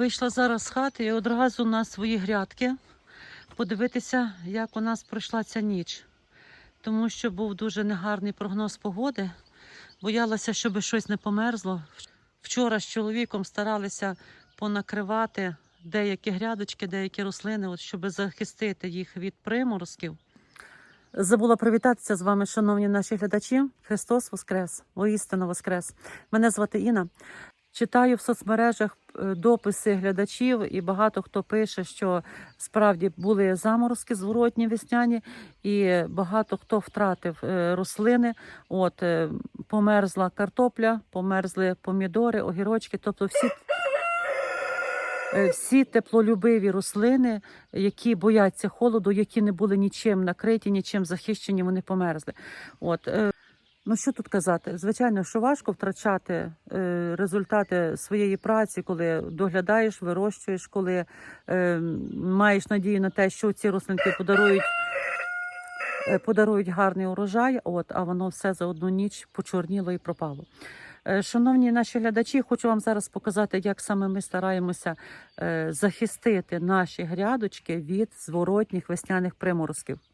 Вийшла зараз з хати і одразу на свої грядки подивитися, як у нас пройшла ця ніч. Тому що був дуже негарний прогноз погоди. Боялася, щоб щось не померзло. Вчора з чоловіком старалися понакривати деякі грядочки, деякі рослини, от, щоб захистити їх від приморозків. Забула привітатися з вами, шановні наші глядачі. Христос Воскрес! Воістину Воскрес! Мене звати Інна. Читаю в соцмережах дописи глядачів, і багато хто пише, що справді були заморозки зворотні весняні, і багато хто втратив е, рослини. От е, померзла картопля, померзли помідори, огірочки, тобто всі. е, Всі теплолюбиві рослини, які бояться холоду, які не були нічим накриті, нічим захищені, вони померзли. От е, Ну що тут казати? Звичайно, що важко втрачати е, результати своєї праці, коли доглядаєш, вирощуєш, коли е, маєш надію на те, що ці рослинки подарують, е, подарують гарний урожай, от, а воно все за одну ніч почорніло і пропало. Е, Шановні наші глядачі, хочу вам зараз показати, як саме ми стараємося е, захистити наші грядочки від зворотніх весняних приморозків.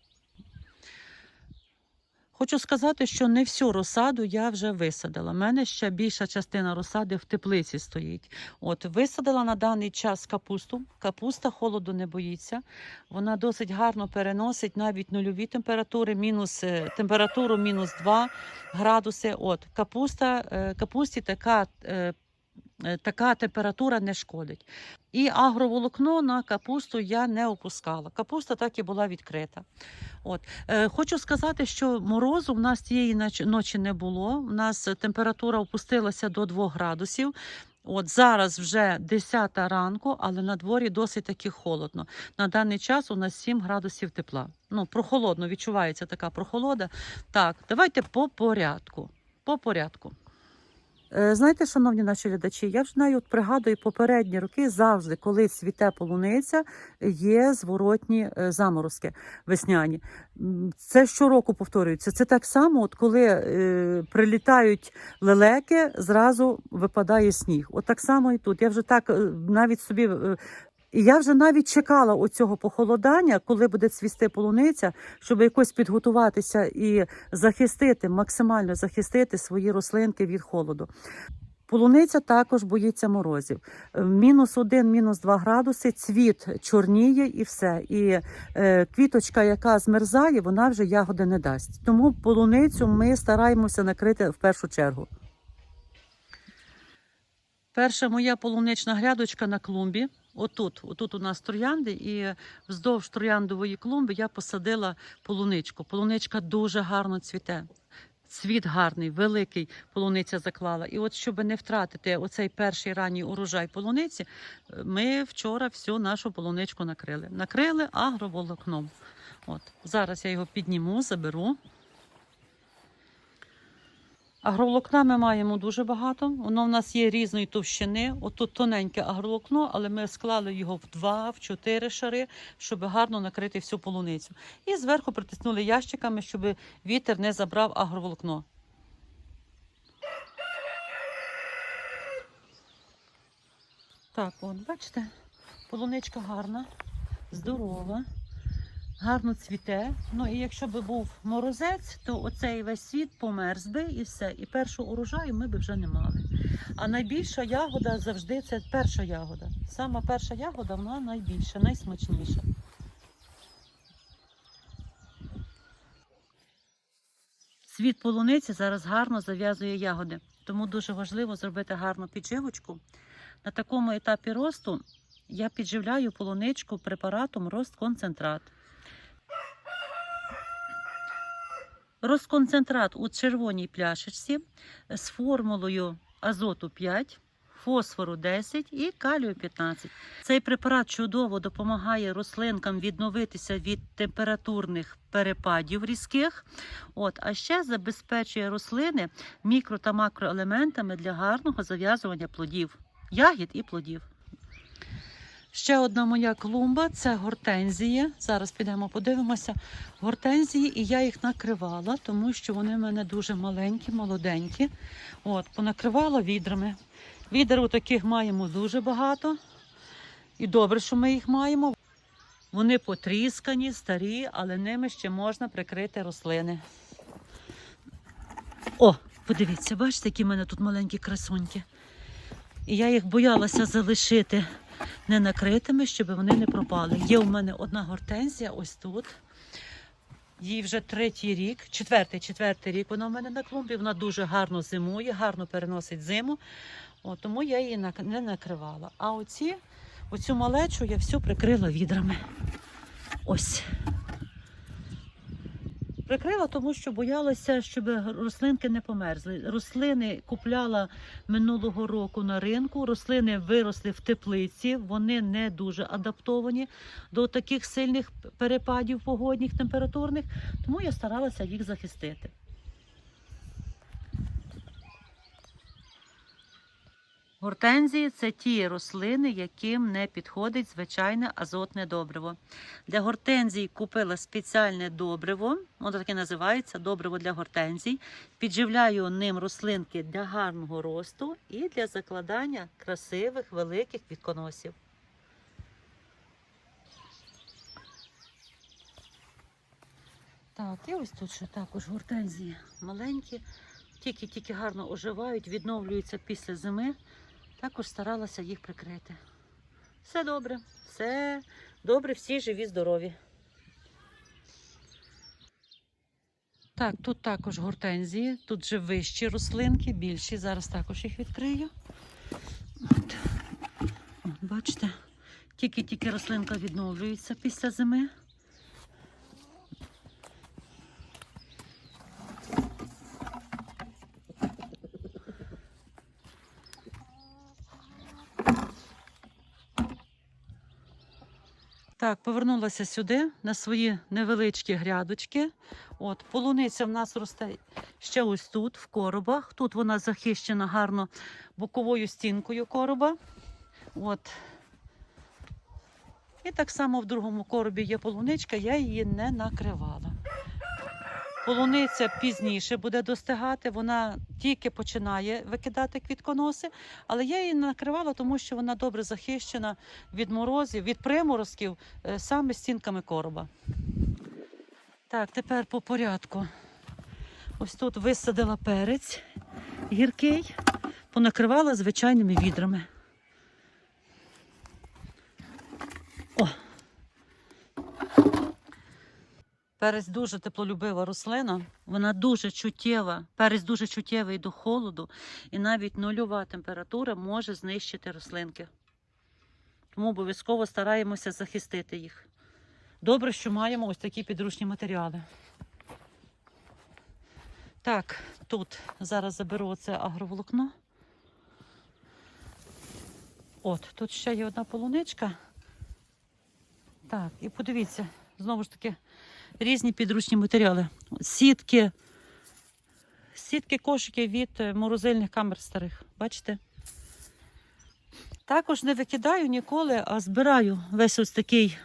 Хочу сказати, що не всю розсаду я вже висадила. У мене ще більша частина розсади в теплиці стоїть. От висадила на даний час капусту. Капуста холоду не боїться. Вона досить гарно переносить навіть нульові температури, мінус е, температуру мінус 2 градуси. От капуста, е, капусті така. Е, Така температура не шкодить. І агроволокно на капусту я не опускала. Капуста так і була відкрита. От. Е, хочу сказати, що морозу в нас тієї ночі не було. У нас температура опустилася до 2 градусів. От зараз вже 10 ранку, але на дворі досить таки холодно. На даний час у нас 7 градусів тепла. Ну, прохолодно, відчувається така прохолода. Так, давайте по порядку. По порядку. Е, Знаєте, шановні наші глядачі, я вже от пригадую попередні роки завжди, коли цвіте полуниця, є зворотні е, заморозки весняні. Це щороку повторюється. Це так само, от коли е, прилітають лелеки, зразу випадає сніг. От так само і тут. Я вже так е, навіть собі. І я вже навіть чекала оцього похолодання, коли буде цвісти полуниця, щоб якось підготуватися і захистити, максимально захистити свої рослинки від холоду. Полуниця також боїться морозів. Е, Мінус один, мінус два градуси, цвіт чорніє і все. І е, квіточка, яка змерзає, вона вже ягоди не дасть. Тому полуницю ми стараємося накрити в першу чергу. Перша моя полунична грядочка на клумбі. Отут, отут у нас троянди, і вздовж трояндової клумби я посадила полуничку. Полуничка дуже гарно цвіте. Цвіт гарний, великий полуниця заклала. І от, щоб не втратити оцей перший ранній урожай полуниці, ми вчора всю нашу полуничку накрили. Накрили агроволокном. От. Зараз я його підніму, заберу. Агроволокна ми маємо дуже багато. Воно в нас є різної товщини. Отут тоненьке агроволокно, але ми склали його в два, в чотири шари, щоб гарно накрити всю полуницю. І зверху притиснули ящиками, щоб вітер не забрав агроволокно. Так, от, бачите, полуничка гарна, здорова гарно цвіте. Ну і якщо би був морозець, то оцей весь світ померз би і все. І першого урожаю ми би вже не мали. А найбільша ягода завжди це перша ягода. Сама перша ягода вона найбільша, найсмачніша. Світ полуниці зараз гарно зав'язує ягоди, тому дуже важливо зробити гарну підживочку. На такому етапі росту я підживляю полуничку препаратом Ростконцентрат. Розконцентрат у червоній пляшечці з формулою азоту 5, фосфору 10 і калію 15. Цей препарат чудово допомагає рослинкам відновитися від температурних перепадів різких. От, а ще забезпечує рослини мікро та макроелементами для гарного зав'язування плодів, ягід і плодів. Ще одна моя клумба це гортензії. Зараз підемо подивимося. Гортензії, і я їх накривала, тому що вони в мене дуже маленькі, молоденькі. От, понакривала відрами. Відер у таких маємо дуже багато. І добре, що ми їх маємо. Вони потріскані, старі, але ними ще можна прикрити рослини. О, подивіться, бачите, які в мене тут маленькі красуньки. І я їх боялася залишити не накритими, щоб вони не пропали. Є у мене одна гортензія ось тут. Їй вже третій рік, четвертий, четвертий рік вона в мене на клумбі. Вона дуже гарно зимує, гарно переносить зиму. О, тому я її не накривала. А оці, оцю малечу я всю прикрила відрами. Ось. Прикрила, тому що боялася, щоб рослинки не померзли. Рослини купляла минулого року на ринку. Рослини виросли в теплиці, вони не дуже адаптовані до таких сильних перепадів погодних температурних, тому я старалася їх захистити. Гортензії це ті рослини, яким не підходить звичайне азотне добриво. Для гортензій купила спеціальне добриво, воно таке називається добриво для гортензій. Підживляю ним рослинки для гарного росту і для закладання красивих великих квітконосів. Так, і ось тут ще також гортензії маленькі, тільки-тільки гарно оживають, відновлюються після зими. Також старалася їх прикрити. Все добре, все добре, всі живі, здорові. Так, тут також гортензії, тут же вищі рослинки, більші. Зараз також їх відкрию. От. От, бачите, тільки-тільки рослинка відновлюється після зими. Так, повернулася сюди на свої невеличкі грядочки. От, полуниця в нас росте ще ось тут, в коробах. Тут вона захищена гарно боковою стінкою короба. От. І так само в другому коробі є полуничка, я її не накривала. Полуниця пізніше буде достигати, вона тільки починає викидати квітконоси, але я її накривала, тому що вона добре захищена від морозів, від приморозків е, саме стінками короба. Так, тепер по порядку. Ось тут висадила перець гіркий, понакривала звичайними відрами. Перець дуже теплолюбива рослина, вона дуже чуттєва. Перець дуже чуттєвий до холоду, і навіть нульова температура може знищити рослинки. Тому обов'язково стараємося захистити їх. Добре, що маємо ось такі підручні матеріали. Так, тут зараз заберу це агроволокно. От, тут ще є одна полуничка. Так, і подивіться, знову ж таки, різні підручні матеріали. Сітки, сітки, кошики від е, морозильних камер старих. Бачите? Також не викидаю ніколи, а збираю весь ось такий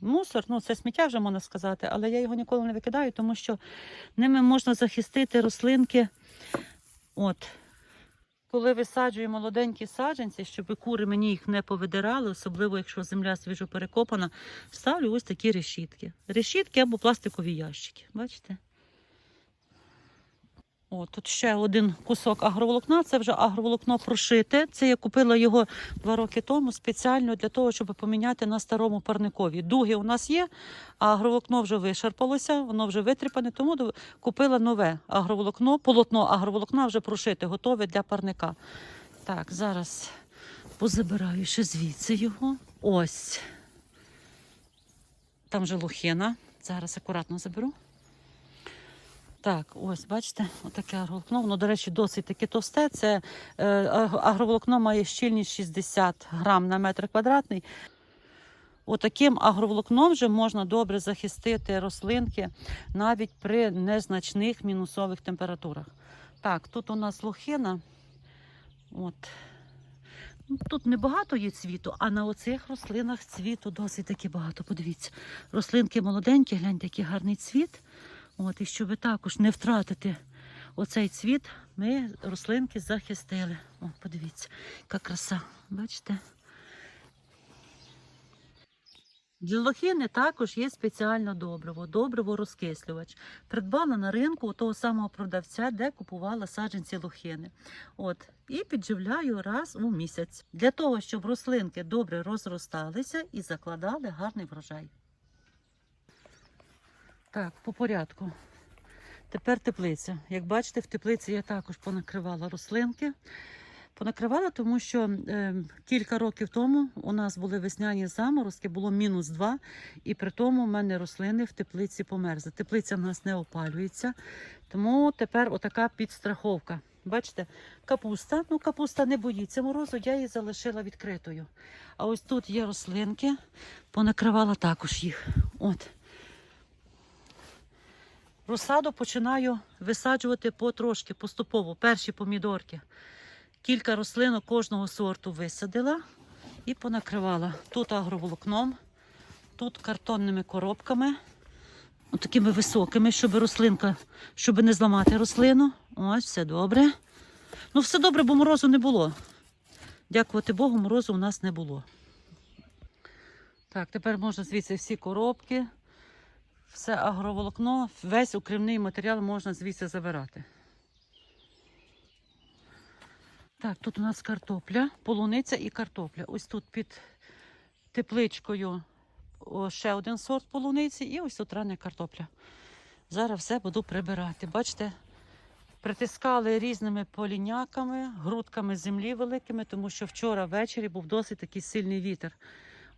мусор. Ну, це сміття вже можна сказати, але я його ніколи не викидаю, тому що ними можна захистити рослинки. От. Коли висаджую молоденькі саджанці, щоб кури мені їх не повидирали, особливо якщо земля свіжо перекопана, ставлю ось такі решітки. Решітки або пластикові ящики. Бачите? О, тут ще один кусок агроволокна. Це вже агроволокно прошите. Це я купила його два роки тому спеціально для того, щоб поміняти на старому парникові. Дуги у нас є, а агроволокно вже вишарпалося, воно вже витріпане, тому купила нове агроволокно, полотно агроволокна вже прошите, готове для парника. Так, зараз позабираю ще звідси його. Ось. Там же лохина. Зараз акуратно заберу. Так, ось, бачите, отаке агроволокно. Воно, до речі, досить таки товсте. Це е, агроволокно має щільність 60 грам на метр квадратний. Отаким агроволокном вже можна добре захистити рослинки навіть при незначних мінусових температурах. Так, тут у нас лохина. От. Ну, Тут небагато є цвіту, а на оцих рослинах цвіту досить таки багато. Подивіться, рослинки молоденькі, гляньте, який гарний цвіт. От, і щоб також не втратити оцей цвіт, ми рослинки захистили. О, подивіться, яка краса. Бачите? Для лохини також є спеціальне добриво, добриво розкислювач. Придбала на ринку у того самого продавця, де купувала саджанці лохини. От, і підживляю раз у місяць для того, щоб рослинки добре розросталися і закладали гарний врожай. Так, по порядку. Тепер теплиця. Як бачите, в теплиці я також понакривала рослинки. Понакривала, тому що е, кілька років тому у нас були весняні заморозки, було мінус 2, і при тому в мене рослини в теплиці померзли. Теплиця в нас не опалюється, тому тепер отака підстраховка. Бачите, капуста. Ну, капуста не боїться морозу, я її залишила відкритою. А ось тут є рослинки, понакривала також їх. От. Розсаду починаю висаджувати потрошки, поступово. Перші помідорки. Кілька рослинок кожного сорту висадила і понакривала. Тут агроволокном, тут картонними коробками, такими високими, щоб рослинка, щоб не зламати рослину. Ось, все добре. Ну, все добре, бо морозу не було. Дякувати Богу, морозу у нас не було. Так, тепер можна звідси всі коробки, все агроволокно, весь укривний матеріал можна звідси забирати. Так, тут у нас картопля, полуниця і картопля. Ось тут під тепличкою ще один сорт полуниці і ось тут рання картопля. Зараз все буду прибирати. Бачите, притискали різними поліняками, грудками землі великими, тому що вчора ввечері був досить такий сильний вітер.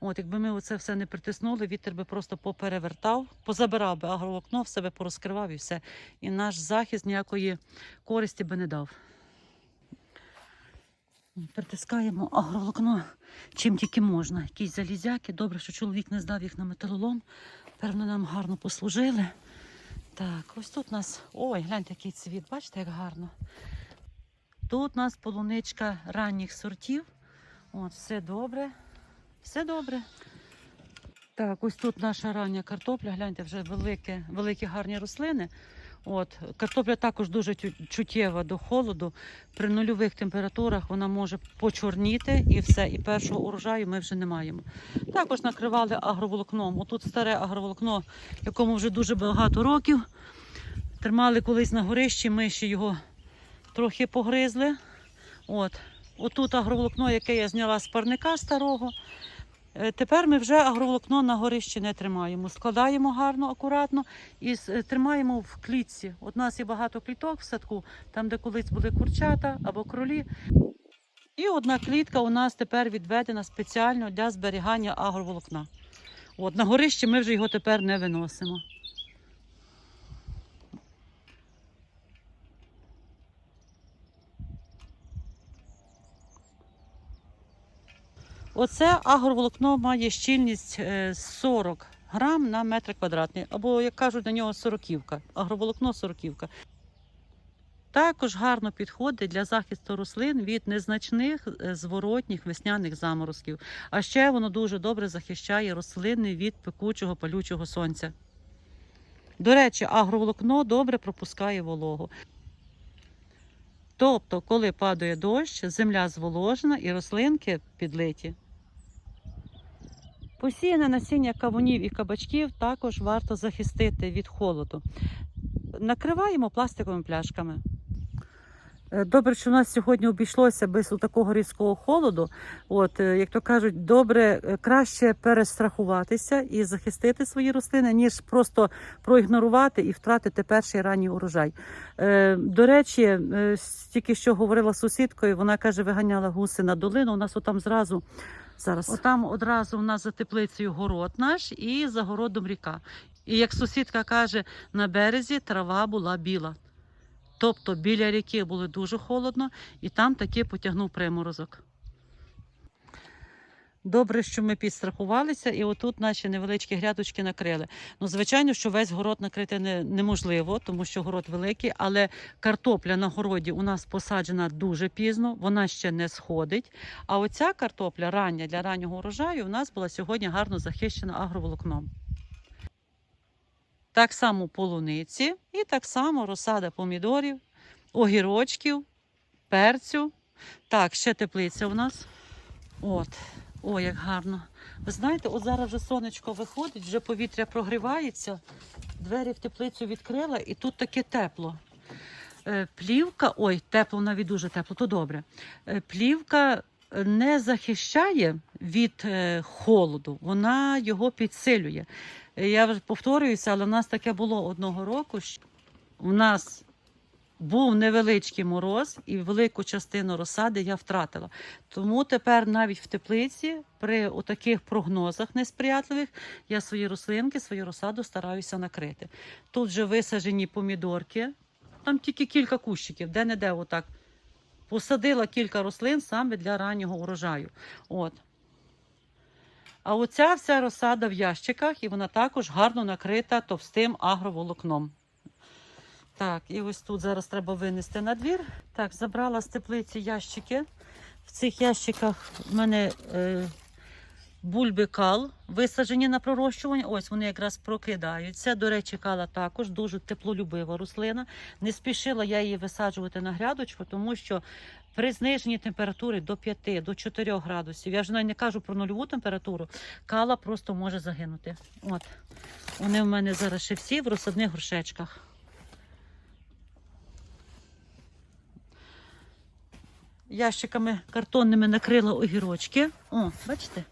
От, якби ми оце все не притиснули, вітер би просто поперевертав, позабирав би агровокно, в себе порозкривав і все. І наш захист ніякої користі би не дав. Притискаємо агроволокно чим тільки можна. Якісь залізяки. Добре, що чоловік не здав їх на металолом. Певно, нам гарно послужили. Так, ось тут у нас. Ой, гляньте, який цвіт, бачите, як гарно. Тут у нас полуничка ранніх сортів. От, все добре. Все добре. Так, ось тут наша рання картопля. Гляньте, вже великі, великі гарні рослини. От, картопля також дуже чуттєва до холоду. При нульових температурах вона може почорніти і все. І першого урожаю ми вже не маємо. Також накривали агроволокном. Отут старе агроволокно, якому вже дуже багато років. Тримали колись на горищі, миші його трохи погризли. От. Отут агроволокно, яке я зняла з парника старого. Е, Тепер ми вже агроволокно на горищі не тримаємо. Складаємо гарно, акуратно і е, тримаємо в клітці. От у нас є багато кліток в садку, там, де колись були курчата або кролі. І одна клітка у нас тепер відведена спеціально для зберігання агроволокна. От, на горищі ми вже його тепер не виносимо. Оце агроволокно має щільність е, 40 грам на метр квадратний, або, як кажуть, на нього сороківка. Агроволокно сороківка. Також гарно підходить для захисту рослин від незначних е, зворотніх весняних заморозків. А ще воно дуже добре захищає рослини від пекучого палючого сонця. До речі, агроволокно добре пропускає вологу. Тобто, коли падає дощ, земля зволожена і рослинки підлиті. Посіяне насіння кавунів і кабачків також варто захистити від холоду. Накриваємо пластиковими пляшками. Е, Добре, що у нас сьогодні обійшлося без такого різкого холоду. От, е, як то кажуть, добре, е, краще перестрахуватися і захистити свої рослини, ніж просто проігнорувати і втратити перший ранній урожай. До речі, тільки що говорила з сусідкою, вона каже, виганяла гуси на долину. У нас отам зразу зараз. Отам одразу у нас за теплицею город наш і за городом ріка. І як сусідка каже, на березі трава була біла. Тобто біля ріки було дуже холодно, і там таки потягнув приморозок. Добре, що ми підстрахувалися, і отут наші невеличкі грядочки накрили. Ну, звичайно, що весь город накрити не, неможливо, тому що город великий, але картопля на городі у нас посаджена дуже пізно, вона ще не сходить. А оця картопля рання для раннього урожаю у нас була сьогодні гарно захищена агроволокном. Так само полуниці і так само розсада помідорів, огірочків, перцю. Так, ще теплиця у нас. От. О, як гарно. Ви знаєте, от зараз вже сонечко виходить, вже повітря прогрівається. Двері в теплицю відкрила, і тут таке тепло. Е, Плівка, ой, тепло, навіть дуже тепло, то добре. Е, Плівка не захищає від е, холоду, вона його підсилює. Я вже повторююся, але в нас таке було одного року. що У нас був невеличкий мороз, і велику частину розсади я втратила. Тому тепер навіть в теплиці при таких прогнозах несприятливих я свої рослинки, свою розсаду стараюся накрити. Тут вже висаджені помідорки, там тільки кілька кущиків, де-не-де отак. Посадила кілька рослин саме для раннього урожаю. От. А оця вся розсада в ящиках, і вона також гарно накрита товстим агроволокном. Так, і ось тут зараз треба винести на двір. Так, забрала з теплиці ящики. В цих ящиках в мене е, бульби кал висаджені на пророщування. Ось вони якраз прокидаються. До речі, кала також дуже теплолюбива рослина. Не спішила я її висаджувати на грядочку, тому що при зниженні температури до 5 до 4 градусів, я навіть не кажу про нульову температуру, кала просто може загинути. От вони в мене зараз ще всі в розсадних горшечках. Ящиками картонними накрила огірочки. О, бачите,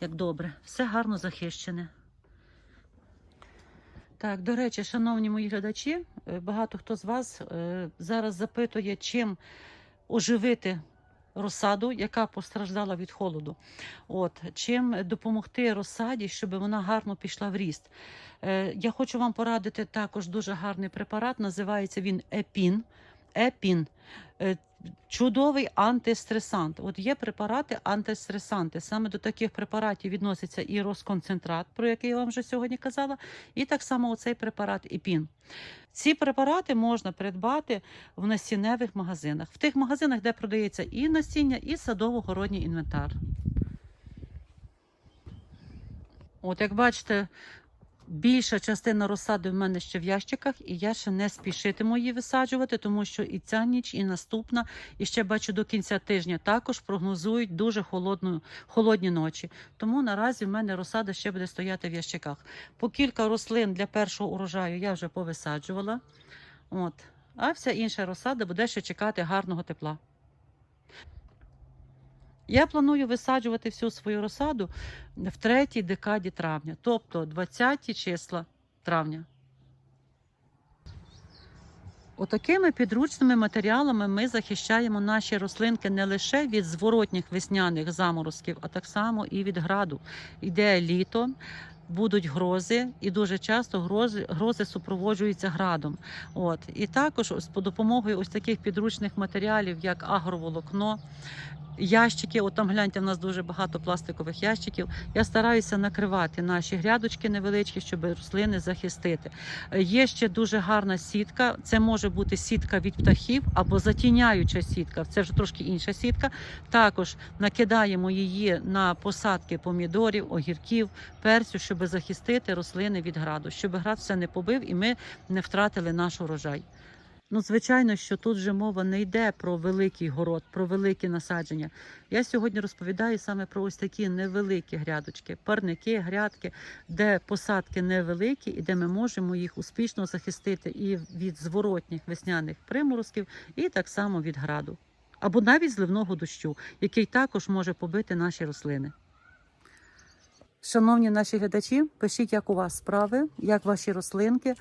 як добре, все гарно захищене. Так, до речі, шановні мої глядачі, е, багато хто з вас е, зараз запитує, чим оживити розсаду, яка постраждала від холоду. От, чим допомогти розсаді, щоб вона гарно пішла в ріст. Е, я хочу вам порадити також дуже гарний препарат, називається він Епін. Епін. Е, Чудовий антистресант. От є препарати антистресанти. Саме до таких препаратів відноситься і розконцентрат, про який я вам вже сьогодні казала, і так само оцей препарат ІПІН. Ці препарати можна придбати в насінневих магазинах, в тих магазинах, де продається і насіння, і садово-городній інвентар. От, як бачите, Більша частина розсади в мене ще в ящиках, і я ще не спішитиму її висаджувати, тому що і ця ніч, і наступна, і ще бачу до кінця тижня також прогнозують дуже холодну, холодні ночі. Тому наразі в мене розсада ще буде стояти в ящиках. По кілька рослин для першого урожаю я вже повисаджувала. От. А вся інша розсада буде ще чекати гарного тепла. Я планую висаджувати всю свою розсаду в третій декаді травня, тобто 20 числа травня. Отакими підручними матеріалами ми захищаємо наші рослинки не лише від зворотніх весняних заморозків, а так само і від граду. Іде літо, будуть грози, і дуже часто грози, грози супроводжуються градом. От. І також по допомогою ось таких підручних матеріалів, як агроволокно, ящики. От там гляньте, в нас дуже багато пластикових ящиків. Я стараюся накривати наші грядочки невеличкі, щоб рослини захистити. Є ще дуже гарна сітка. Це може бути сітка від птахів або затіняюча сітка. Це вже трошки інша сітка. Також накидаємо її на посадки помідорів, огірків, перцю, щоб захистити рослини від граду, щоб град все не побив і ми не втратили наш урожай. Ну, звичайно, що тут вже мова не йде про великий город, про великі насадження. Я сьогодні розповідаю саме про ось такі невеликі грядочки, парники, грядки, де посадки невеликі і де ми можемо їх успішно захистити і від зворотніх весняних приморозків, і так само від граду. Або навіть зливного дощу, який також може побити наші рослини. Шановні наші глядачі, пишіть, як у вас справи, як ваші рослинки.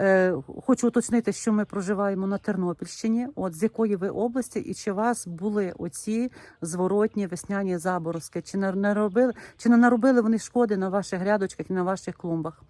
Е, Хочу уточнити, що ми проживаємо на Тернопільщині. От з якої ви області, і чи у вас були оці зворотні весняні заборозки? Чи не наробили, чи не наробили вони шкоди на ваших грядочках і на ваших клумбах?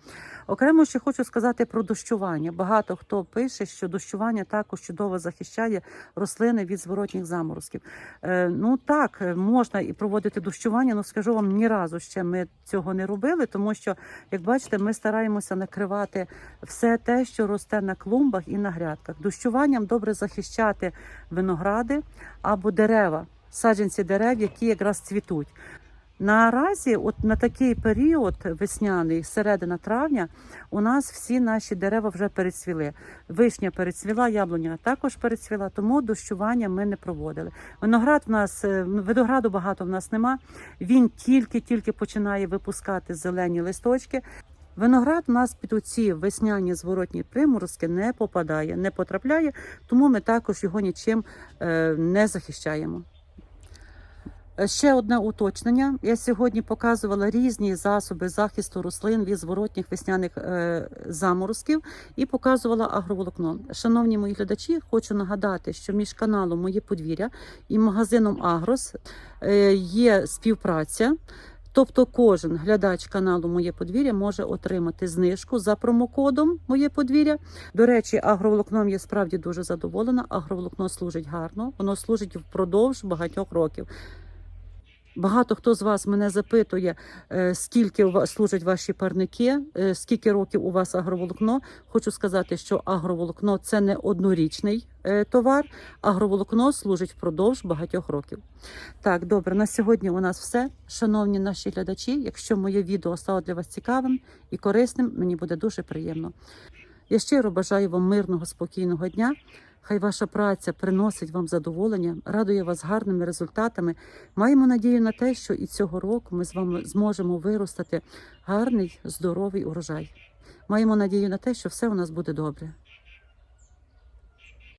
Окремо ще хочу сказати про дощування. Багато хто пише, що дощування також чудово захищає рослини від зворотніх заморозків. Е, Ну так, можна і проводити дощування, але скажу вам, ні разу ще ми цього не робили, тому що, як бачите, ми стараємося накривати все те, що росте на клумбах і на грядках. Дощуванням добре захищати виногради або дерева, саджанці дерев, які якраз цвітуть. Наразі, от на такий період весняний, середина травня, у нас всі наші дерева вже перецвіли. Вишня перецвіла, яблуня також перецвіла, тому дощування ми не проводили. Виноград в нас е, винограду багато в нас нема. Він тільки-тільки починає випускати зелені листочки. Виноград у нас під оці весняні зворотні приморозки не попадає, не потрапляє, тому ми також його нічим е, не захищаємо. Е, Ще одне уточнення. Я сьогодні показувала різні засоби захисту рослин від зворотніх весняних е, заморозків і показувала агроволокно. Шановні мої глядачі, хочу нагадати, що між каналом Моє подвір'я і магазином Агрос є співпраця. Тобто кожен глядач каналу Моє подвір'я може отримати знижку за промокодом Моє подвір'я. До речі, агроволокном я справді дуже задоволена. Агроволокно служить гарно, воно служить впродовж багатьох років. Багато хто з вас мене запитує, е, скільки служать ваші парники, е, скільки років у вас агроволокно. Хочу сказати, що агроволокно це не однорічний е, товар. Агроволокно служить впродовж багатьох років. Так, добре, на сьогодні у нас все. Шановні наші глядачі, якщо моє відео стало для вас цікавим і корисним, мені буде дуже приємно. Я щиро бажаю вам мирного, спокійного дня. Хай ваша праця приносить вам задоволення, радує вас гарними результатами. Маємо надію на те, що і цього року ми з вами зможемо виростати гарний, здоровий урожай. Маємо надію на те, що все у нас буде добре.